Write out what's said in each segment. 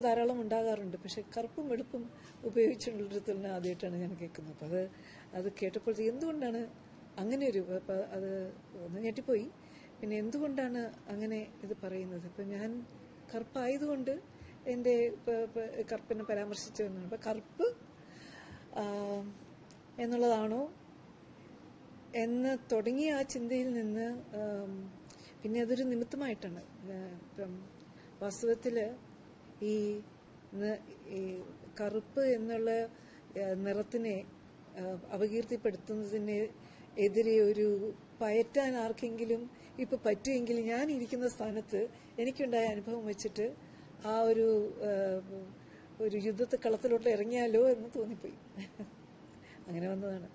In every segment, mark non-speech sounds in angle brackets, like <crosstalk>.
ധാരാളം ഉണ്ടാകാറുണ്ട്. പക്ഷെ കറുപ്പും വെളുപ്പും ഉപയോഗിച്ചുള്ളൊരു തുലന ആദ്യമായിട്ടാണ് ഞാൻ കേൾക്കുന്നത്. അപ്പം അത് അത് കേട്ടപ്പോൾ എന്തുകൊണ്ടാണ് അങ്ങനെ ഒരു അത് ഒന്ന് ഞെട്ടിപ്പോയി. പിന്നെ എന്തുകൊണ്ടാണ് അങ്ങനെ ഇത് പറയുന്നത്? ഇപ്പം ഞാൻ കറുപ്പായതുകൊണ്ട് എന്റെ കറുപ്പിനെ പരാമർശിച്ചു എന്നാണ്. അപ്പം കറുപ്പ് എന്നുള്ളതാണോ എന്ന് തുടങ്ങിയ ആ ചിന്തയിൽ നിന്ന് പിന്നെ അതൊരു നിമിത്തമായിട്ടാണ്. ഇപ്പം വാസ്തവത്തിൽ ഈ കറുപ്പ് എന്നുള്ള നിറത്തിനെ അപകീർത്തിപ്പെടുത്തുന്നതിന് എതിരെ ഒരു പയറ്റാൻ ആർക്കെങ്കിലും ഇപ്പൊ പറ്റുമെങ്കിൽ ഞാൻ ഇരിക്കുന്ന സ്ഥാനത്ത് എനിക്കുണ്ടായ അനുഭവം വെച്ചിട്ട് ആ ഒരു ഒരു യുദ്ധത്തെ കളത്തിലോട്ട് ഇറങ്ങിയാലോ എന്ന് തോന്നിപ്പോയി. <laughs> അങ്ങനെ വന്നതാണ്.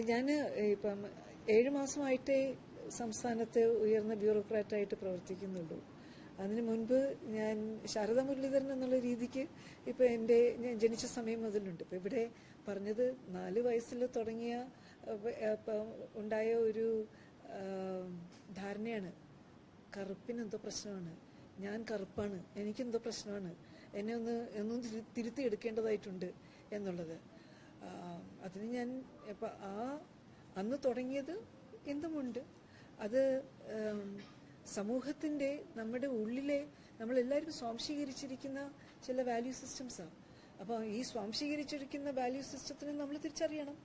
ഞാൻ ഇപ്പം ഏഴ് മാസമായിട്ടേ സംസ്ഥാനത്ത് ഉയർന്ന ബ്യൂറോക്രാറ്റായിട്ട് പ്രവർത്തിക്കുന്നുള്ളൂ. അതിനു മുൻപ് ഞാൻ ശാരദ മുരളീധരൻ എന്നുള്ള രീതിക്ക് ഇപ്പൊ എന്റെ ഞാൻ ജനിച്ച സമയം മുതലുണ്ട്. ഇപ്പൊ ഇവിടെ പറഞ്ഞത് നാല് വയസ്സിൽ തുടങ്ങിയ ഉണ്ടായ ഒരു ധാരണയാണ്. കറുപ്പിന് എന്തോ പ്രശ്നമാണ്. ഞാൻ കറുപ്പാണ്. എനിക്കെന്തോ പ്രശ്നമാണ്. എന്നെ ഒന്ന് എന്നും തിരു- തിരുത്തി എടുക്കേണ്ടതായിട്ടുണ്ട് എന്നുള്ളത്. അതിന് ഞാൻ ആ അന്ന് തുടങ്ങിയത് എന്തുമുണ്ട്? അത് സമൂഹത്തിന്റെ നമ്മുടെ ഉള്ളിലെ നമ്മളെല്ലാവരും സ്വാംശീകരിച്ചിരിക്കുന്ന ചില വാല്യൂ സിസ്റ്റംസാണ് അപ്പോൾ ഈ സ്വാംശീകരിച്ചിരിക്കുന്ന വാല്യൂ സിസ്റ്റത്തിനെ നമ്മൾ തിരിച്ചറിയണം.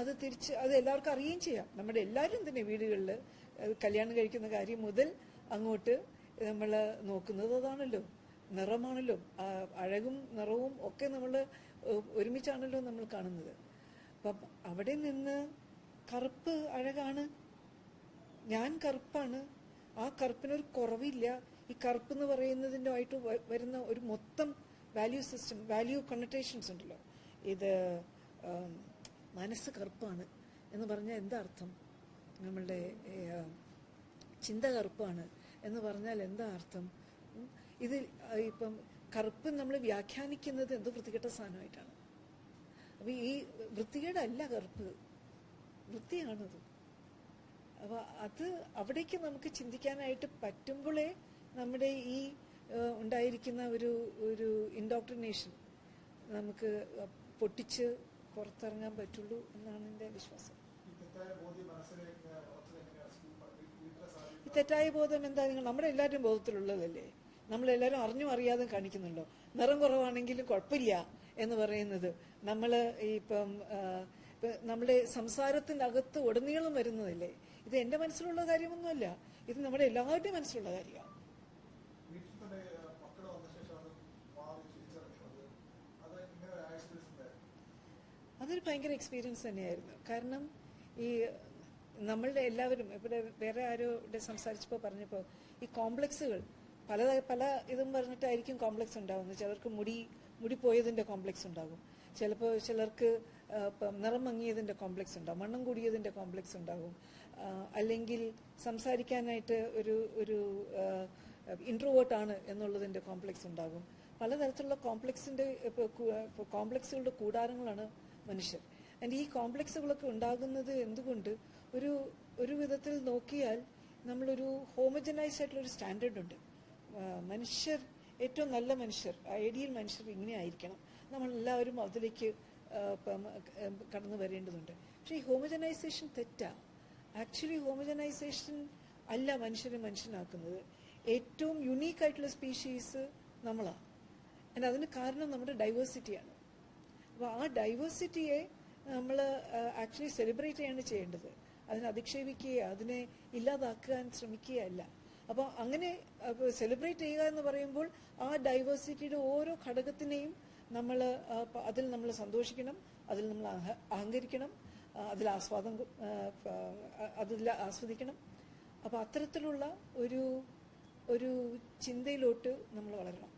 അത് തിരിച്ച് അത് എല്ലാവർക്കും അറിയുകയും ചെയ്യാം. നമ്മുടെ എല്ലാവരും തന്നെ വീടുകളിൽ കല്യാണം കഴിക്കുന്ന കാര്യം മുതൽ അങ്ങോട്ട് നമ്മൾ നോക്കുന്നത് അതാണല്ലോ. നിറമാണല്ലോ. അഴകും നിറവും ഒക്കെ നമ്മൾ ഒരുമിച്ചാണല്ലോ നമ്മൾ കാണുന്നത്. അപ്പം അവിടെ നിന്ന് കറുപ്പ് അഴകാണ്. ഞാൻ കറുപ്പാണ്. ആ കറുപ്പിനൊരു കുറവില്ല. ഈ കറുപ്പ് എന്ന് പറയുന്നതിന്റെ ആയിട്ട് വരുന്ന ഒരു മൊത്തം വാല്യൂ സിസ്റ്റം വാല്യൂ കണ്ണട്ടേഷൻസ് ഉണ്ടല്ലോ. ഇത് മനസ്സ് കറുപ്പാണ് എന്ന് പറഞ്ഞാൽ എന്താ അർത്ഥം? നമ്മളുടെ ചിന്ത കറുപ്പാണ് എന്ന് പറഞ്ഞാൽ എന്താ അർത്ഥം? ഇത് ഇപ്പം കറുപ്പ് നമ്മൾ വ്യാഖ്യാനിക്കുന്നത് എന്തോ വൃത്തികെട്ട സാധനമായിട്ടാണ്. അപ്പൊ ഈ വൃത്തികേടല്ല കറുപ്പ്. വൃത്തിയാണത്. അപ്പൊ അത് അവിടേക്ക് നമുക്ക് ചിന്തിക്കാനായിട്ട് പറ്റുമ്പോഴേ നമ്മുടെ ഈ ഉണ്ടായിരിക്കുന്ന ഒരു ഒരു ഇൻഡോക്ട്രിനേഷൻ നമുക്ക് പൊട്ടിച്ച് പുറത്തിറങ്ങാൻ പറ്റുള്ളൂ എന്നാണ് എന്റെ വിശ്വാസം. ഈ തെറ്റായ ബോധം എന്താ നിങ്ങൾ നമ്മുടെ എല്ലാവരുടെയും ബോധത്തിലുള്ളതല്ലേ? നമ്മളെല്ലാവരും അറിഞ്ഞും അറിയാതെ കാണിക്കുന്നുണ്ടോ? നിറം കുറവാണെങ്കിലും കുഴപ്പമില്ല എന്ന് പറയുന്നത് നമ്മൾ ഇപ്പം നമ്മുടെ സംസാരത്തിന്റെ അകത്ത് ഉടനീളം വരുന്നതല്ലേ? ഇത് എന്റെ മനസ്സിലുള്ള കാര്യമൊന്നുമല്ല. ഇത് നമ്മുടെ എല്ലാവരുടെയും മനസ്സിലുള്ള കാര്യമാണ്. അതൊരു ഭയങ്കര എക്സ്പീരിയൻസ് തന്നെയായിരുന്നു. കാരണം ഈ നമ്മളുടെ എല്ലാവരും ഇവിടെ വേറെ ആരോടെ സംസാരിച്ചപ്പോൾ പറഞ്ഞപ്പോൾ ഈ കോംപ്ലക്സുകൾ പല പല ഇതും പറഞ്ഞിട്ടായിരിക്കും കോംപ്ലക്സ് ഉണ്ടാകുന്നത് ചിലർക്ക് മുടി മുടി പോയതിന്റെ കോംപ്ലക്സ് ഉണ്ടാകും. ചിലപ്പോൾ ചിലർക്ക് നിറം മങ്ങിയതിന്റെ കോംപ്ലക്സ് ഉണ്ടാകും. മണ്ണം കൂടിയതിന്റെ കോംപ്ലക്സ് ഉണ്ടാകും. അല്ലെങ്കിൽ സംസാരിക്കാനായിട്ട് ഒരു ഒരു ഇൻട്രോവേർട്ട് ആണ് എന്നുള്ളതിന്റെ കോംപ്ലക്സ് ഉണ്ടാകും. പലതരത്തിലുള്ള കോംപ്ലക്സിന്റെ കോംപ്ലക്സുകളുടെ കൂടാരങ്ങളാണ് മനുഷ്യർ. ആൻഡ് ഈ കോംപ്ലക്സുകളൊക്കെ ഉണ്ടാകുന്നത് എന്തുകൊണ്ട്? ഒരു ഒരു വിധത്തിൽ നോക്കിയാൽ നമ്മളൊരു ഹോമജനൈസ് ആയിട്ടുള്ള ഒരു സ്റ്റാൻഡേർഡ് ഉണ്ട്. മനുഷ്യർ ഏറ്റവും നല്ല മനുഷ്യർ ഐഡിയൽ മനുഷ്യർ ഇങ്ങനെ ആയിരിക്കണം. നമ്മൾ എല്ലാവരും അതിലേക്ക് കടന്നു വരേണ്ടതുണ്ട്. പക്ഷേ ഈ ഹോമജനൈസേഷൻ തെറ്റാ. ആക്ച്വലി ഹോമജനൈസേഷൻ അല്ല മനുഷ്യരെ മനുഷ്യനാക്കുന്നത്. ഏറ്റവും യുണീക്ക് ആയിട്ടുള്ള സ്പീഷീസ് നമ്മളാണ് and അതിന് കാരണം നമ്മുടെ ഡൈവേഴ്സിറ്റിയാണ് അപ്പോൾ ആ ഡൈവേഴ്സിറ്റിയെ നമ്മൾ ആക്ച്വലി സെലിബ്രേറ്റ് ചെയ്യാണ് ചെയ്യേണ്ടത്. അതിനെ അധിക്ഷേപിക്കുകയോ അതിനെ ഇല്ലാതാക്കാൻ ശ്രമിക്കുകയല്ല അപ്പോൾ അങ്ങനെ സെലിബ്രേറ്റ് ചെയ്യുക എന്ന് പറയുമ്പോൾ ആ ഡൈവേഴ്സിറ്റിയുടെ ഓരോ ഘടകത്തിനെയും നമ്മൾ അതിൽ നമ്മൾ സന്തോഷിക്കണം അതിൽ നമ്മൾ അഹ- അഹങ്കരിക്കണം അതിൽ ആസ്വാദം അതിൽ ആസ്വദിക്കണം. അപ്പോൾ അത്തരത്തിലുള്ള ഒരു ഒരു ചിന്തയിലോട്ട് നമ്മൾ വളരണം.